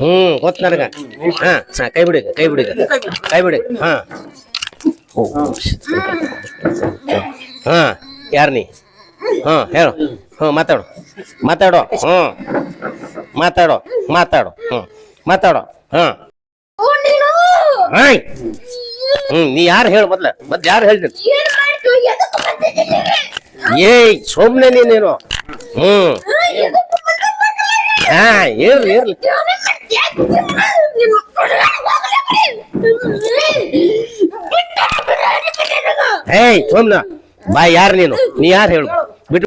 ಹ್ಮ್ ಗೊತ್ತು ನನಗ ಹಾ ಕೈ ಬಿಡಿ ಕೈ ಬಿಡಿ ಕೈ ಬಿಡಿ ಹಾ. ಹಾ, ಯಾರು ನೀ? ಹಾ, ಹೇಳು. ಹ್ಞೂ ಮಾತಾಡು. ಮಾತಾಡೋ. ಹ್ಞೂ ಮಾತಾಡೋ. ಮಾತಾಡೋ. ಹ್ಞೂ ಮಾತಾಡೋ. ಹಾ. ಹ್ಮ್, ನೀ ಯಾರು ಹೇಳು ಮೊದ್ಲ? ಮೊದ್ಲು ಯಾರು ಹೇಳ್ತೀನಿ? ಏಯ್, ಸೋಮ್ನೆ ನೀನೇನು ಬಂದಿದ್ದೀನಿ ಹಾ ಇರ್ಲಿ ಇರ್ಲಿ. ಏಯ್ ಸೋಮ್ನ. ಬಾ ಯಾರು ನೀನು? ನೀ ಯಾರು ಹೇಳು? ಬಿಟ್ಟು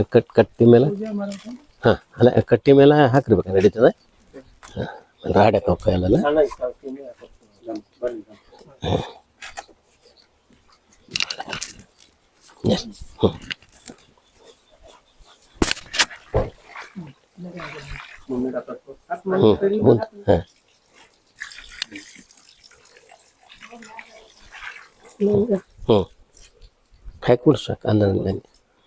ಹ, ಕಟ್ ಕಟ್ಟಿ ಮೇಲೆ? ಹಾಂ ಅಲ್ಲ ಕಟ್ಟಿ ಮೇಲೆ ಹಾಕಿರ್ಬೇಕು ನಡೀತದೆ ಹಾಂ ರಾಡಕ್ಕೆ ಹೋಗ್ತಾ ಎಲ್ಲ ಹ್ಞೂ ಹ್ಞೂ ಹ್ಞೂ ಮುಂದೆ ಹಾಂ. ಹ್ಞೂ ಹಾಕ್ಬಿಡು ಸಾಕು ಅಂದ್ರೆ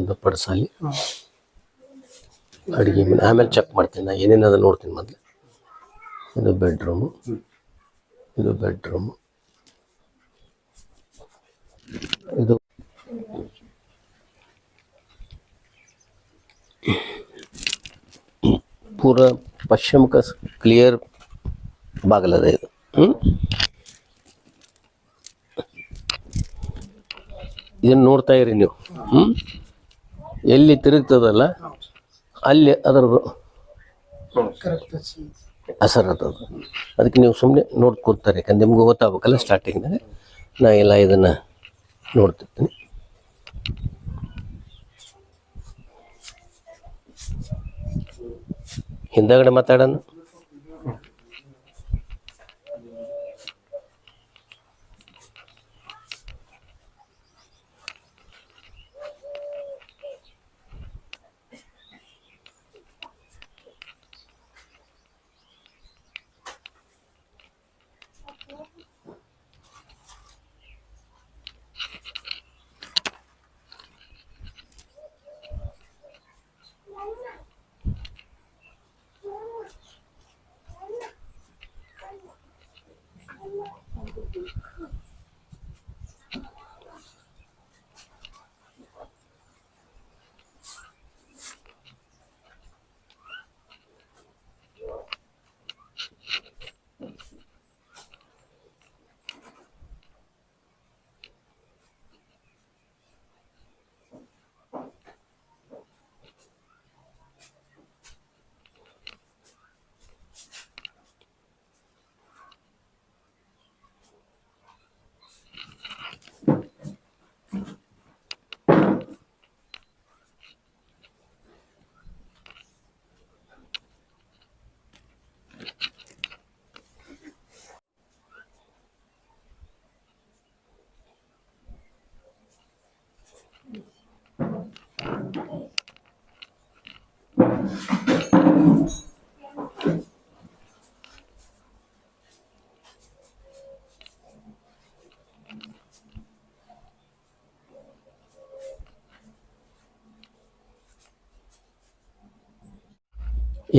ಇದು ಪಡಿಸಲಿ. ಅಡುಗೆ ಮನೆ ಆಮೇಲೆ ಚೆಕ್ ಮಾಡ್ತೀನಿ. ನಾ ಏನೇನದ ನೋಡ್ತೀನಿ ಮೊದಲು. ಇದು ಬೆಡ್ರೂಮು ಇದು ಬೆಡ್ರೂಮು ಇದು ಪೂರ ಪಶ್ಚಿಮಕ ಕ್ಲಿಯರ್ ಬಾಗಲದ ಇದು. ಇದನ್ನ ನೋಡ್ತಾ ಇರಿ ನೀವು. ಹ್ಞೂ ಎಲ್ಲಿ ತಿರುಗ್ತದಲ್ಲ, ಅಲ್ಲಿ ಅದರದು ಅದು ಅದಕ್ಕೆ ನೀವು ಸುಮ್ಮನೆ ನೋಡ್ಕೊತಾರೆ ಯಾಕಂದ್ರೆ ನಿಮ್ಗೆ ಗೊತ್ತಾಗಬೇಕಲ್ಲ ಸ್ಟಾರ್ಟಿಂಗ್ನಾಗ ನಾ ಎಲ್ಲ ಇದನ್ನು ನೋಡ್ತಿರ್ತೀನಿ. ಹಿಂದಗಡೆ ಮಾತಾಡೋಣ.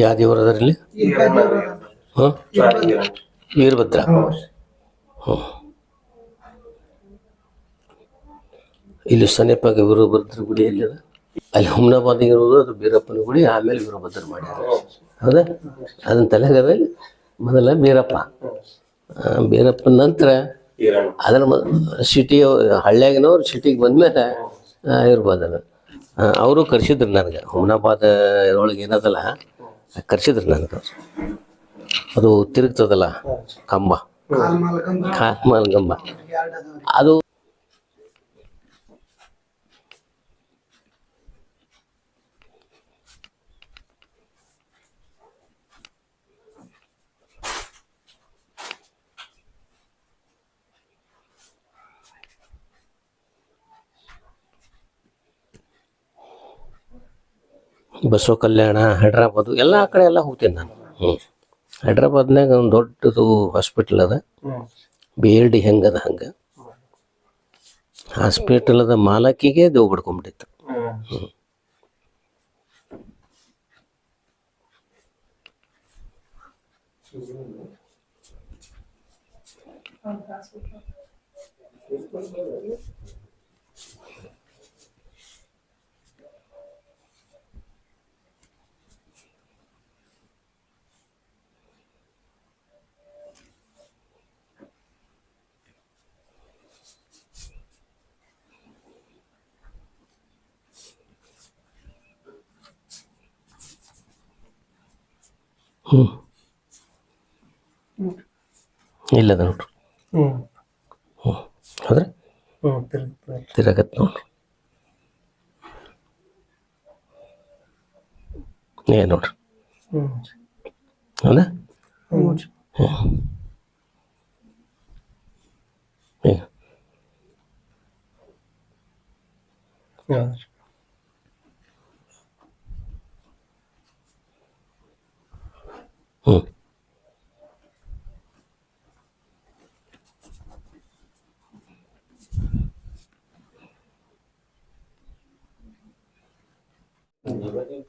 ಯಾವ ದೇವ್ರು ಅದರಲ್ಲಿ? ಹಾಂ ವೀರಭದ್ರ. ಹ್ಞೂ ಇಲ್ಲಿ ಸನೇಪಾಗ ವೀರಭದ್ರ ಗುಡಿ ಎಲ್ಲಿದ? ಅಲ್ಲಿ ಹುಮ್ನಾಬಾದಿಗೆ ಇರೋದು ಅದು ಬೀರಪ್ಪನ ಗುಡಿ ಆಮೇಲೆ ವೀರಭದ್ರ ಮಾಡ್ಯಾರ. ಹೌದಾ? ಅದನ್ನ ತಲೆಗದಲ್ಲಿ ಮೊದಲ ಬೀರಪ್ಪ. ಬೀರಪ್ಪನ ನಂತರ ಅದರ ಸಿಟಿ ಹಳ್ಳಿಯಾಗಿನವ್ರು ಸಿಟಿಗೆ ಬಂದ್ಮೇಲೆ ಇರ್ಬೋದು ಅವರು ಕರೆಸಿದ್ರು ನನಗೆ. ಹುಮ್ನಾಬಾದ್ ಇದ್ರೊಳಗೆ ಏನದಲ್ಲ? ಕರ್ಸಿದ್ರು ನನಗೆ ಅದು ತಿರುಗ್ತದಲ್ಲ ಕಂಬ. ಕಾಲ್ಮಾಲ್ ಕಂಬ. ಅದು ಬಸವ ಕಲ್ಯಾಣ ಹೈದ್ರಾಬಾದು ಎಲ್ಲ ಕಡೆ ಎಲ್ಲ ಹೋಗ್ತೀನಿ ನಾನು. ಹ್ಞೂ ಹೈದ್ರಾಬಾದ್ನಾಗ ಒಂದು ದೊಡ್ಡದು ಹಾಸ್ಪಿಟ್ಲ್ ಅದ. ಬಿ ಎಲ್ ಡಿ ಹೆಂಗದ ಹಂಗೆ. ಹಾಸ್ಪಿಟಲದ ಮಾಲಕಿಗೆ ದೇವ್ ಬಿಡ್ಕೊಂಬಿಟ್ಟಿತ್ತು ಹ್ಞೂ ಇಲ್ಲದ ನೋಡ್ರಿ. ಹ್ಞೂ. ಹ್ಞೂ. ಹೌದ್ರೆ ಹ್ಞೂ ತಿರುಗ್ತದೆ ತಿರಗತ್ ನೋಡ್ರಿ. ಏ ನೋಡ್ರಿ. ಹ್ಮ್ ಹೌದಾ? ಹ್ಮ್ ಈಗ. ಹೌದ್ರಿ. ಹ್ಞೂ ಇ-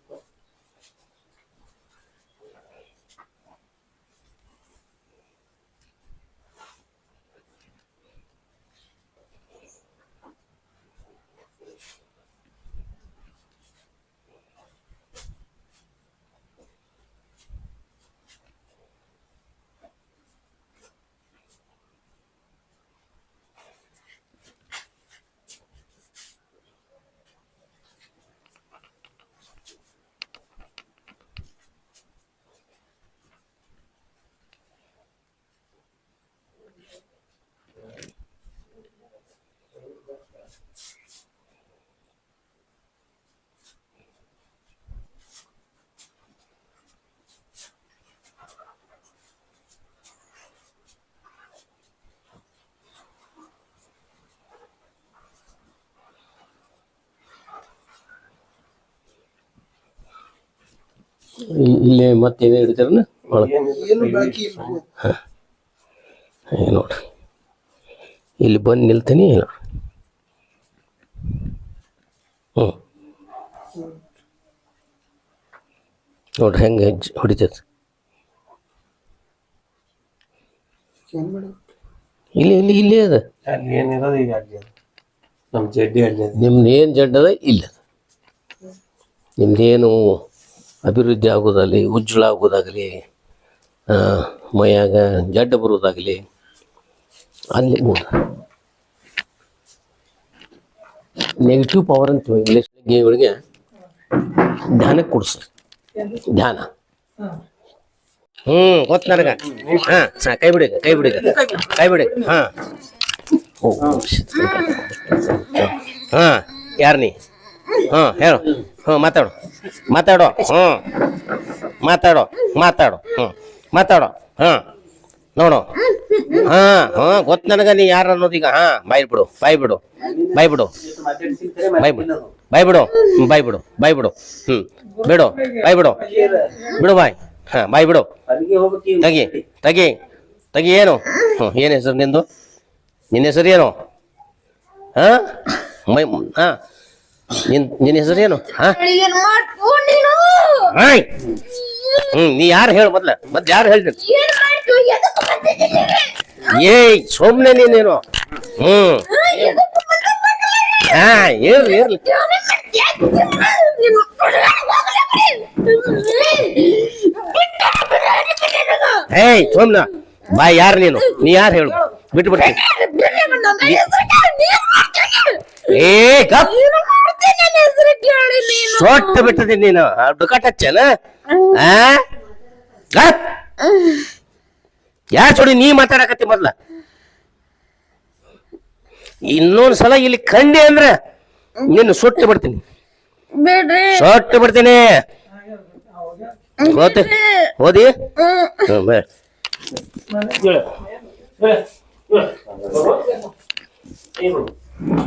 ಇಲ್ಲಿ ಮತ್ತೇನೇ ಹಿಡಿತಾರನ ಹಾಂ. ನೋಡ್ರಿ. ಇಲ್ಲಿ ಬಂದು ನಿಲ್ತೀನಿ ನೋಡ್ರಿ. ಹ್ಞೂ ನೋಡ್ರಿ ಹೆಂಗೆ ಹೆಜ್ಜೆ ಹೊಡಿತೈತೆ. ಇಲ್ಲಿ ಇಲ್ಲಿ ಇಲ್ಲೇ ಅದ. ಅದ. ನಮ್ಮ ಜಡ್ಡಿ ಅದ. ನಿಮ್ದು ಏನು ಜಡ್ಡದ? ಇಲ್ಲ. ನಿಮ್ದೇನು ಅಭಿವೃದ್ಧಿ ಆಗೋದಾಗಲಿ ಉಜ್ವಲ ಆಗೋದಾಗಲಿ ಮೈಯಾಗ ಜಡ್ಡ ಬರೋದಾಗಲಿ ಅಲ್ಲಿ ನೆಗೆಟಿವ್ ಪವರ್ ಅಂತ ಇಂಗ್ಲೀಷ್ ಇವಳಿಗೆ ಧ್ಯಾನಕ್ಕೆ ಕೊಡಿಸ್ರಿ ಧ್ಯಾನ ಹ್ಞೂ ಗೊತ್ತು ನನಗ. ಹಾಂ ಕೈ ಬಿಡಿ ಕೈ ಬಿಡಿ. ಕೈ ಬಿಡಿ ಹಾಂ. ಹಾಂ ಯಾರು ನೀ? ಹಾಂ ಹೇಳು ಹ್ಞೂ, ಮಾತಾಡು. ಮಾತಾಡು. ಹ್ಞೂ. ಮಾತಾಡು. ಮಾತಾಡು. ಹ್ಞೂ. ಮಾತಾಡು. ಹಾಂ ನೋಡು. ಹಾಂ ಹಾಂ ಗೊತ್ತು ನನಗೆ, ನೀ ಯಾರು ಅನ್ನೋದೀಗ ಹಾಂ ಬಾಯ್ ಬಿಡು ಬಾಯ್ ಬಿಡು ಬಾಯ್ ಬಿಡು ಬಾಯ್ ಬಿಡು ಬಾಯ್ ಬಿಡು ಬಾಯ್ ಬಿಡು ಬಾಯ್ ಬಿಡು ಹ್ಞೂ. ಬಿಡು. ಬಾಯ್ ಬಿಡು ಬಿಡು ಬಾಯ್. ಹಾಂ ಬಾಯ್ ಬಿಡು ತಗಿ. ತಗಿ. ತಗಿ ಏನು? ಹ್ಞೂ, ಏನು ಹೆಸರು ನಿಂದು? ನಿನ್ನ ಹೆಸರು ಏನು? ಹಾಂ? ಮೈ ಹಾಂ. ನಿನ್ ನಿನ್ನ ಹೆಸರು ಏನು ಹಾಂ? ನೀನು ಹ್ಮ್, ನೀ ಯಾರು ಹೇಳು ಮೊದ್ಲ? ಮೊದ್ಲು ಯಾರು ಹೇಳ್ತೀನಿ ಏಯ್, ಸುಮ್ನೆ ನೀನೇನು ಹ್ಮ್. ಹಾ, ಇರ್ಲಿ ಇರ್ಲಿ. ಏಯ್, ಸುಮ್ನ. ಬಾ, ಯಾರು ನೀನು? ನೀ ಯಾರು ಹೇಳು? ಬಿಟ್ಟು ಬಿಡ್ತೀನಿ ನೀನ್ ಏ, ಗಪ್. ಸೊಟ್ಟ ಬಿಟ್ಟದಿ ನೀನು. ಡುಕಾಟ ಹಚ್ಚನ? ಗಪ್. ಯಾರ್ ಜೋಡಿ ನೀ ಮಾತಾಡಕತ್ತಿ ಮೊದ್ಲ? ಇನ್ನೊಂದ್ ಸಲ ಇಲ್ಲಿ ಕಂಡೆ ಅಂದ್ರ ನಿನ್ನ ಸುಟ್ಟು ಬಿಡ್ತೀನಿ. ಸೊಟ್ಟು ಬಿಡ್ತೀನಿ. ಹೋತಿ. ಹೋದಿ. ಹ್ಮ್.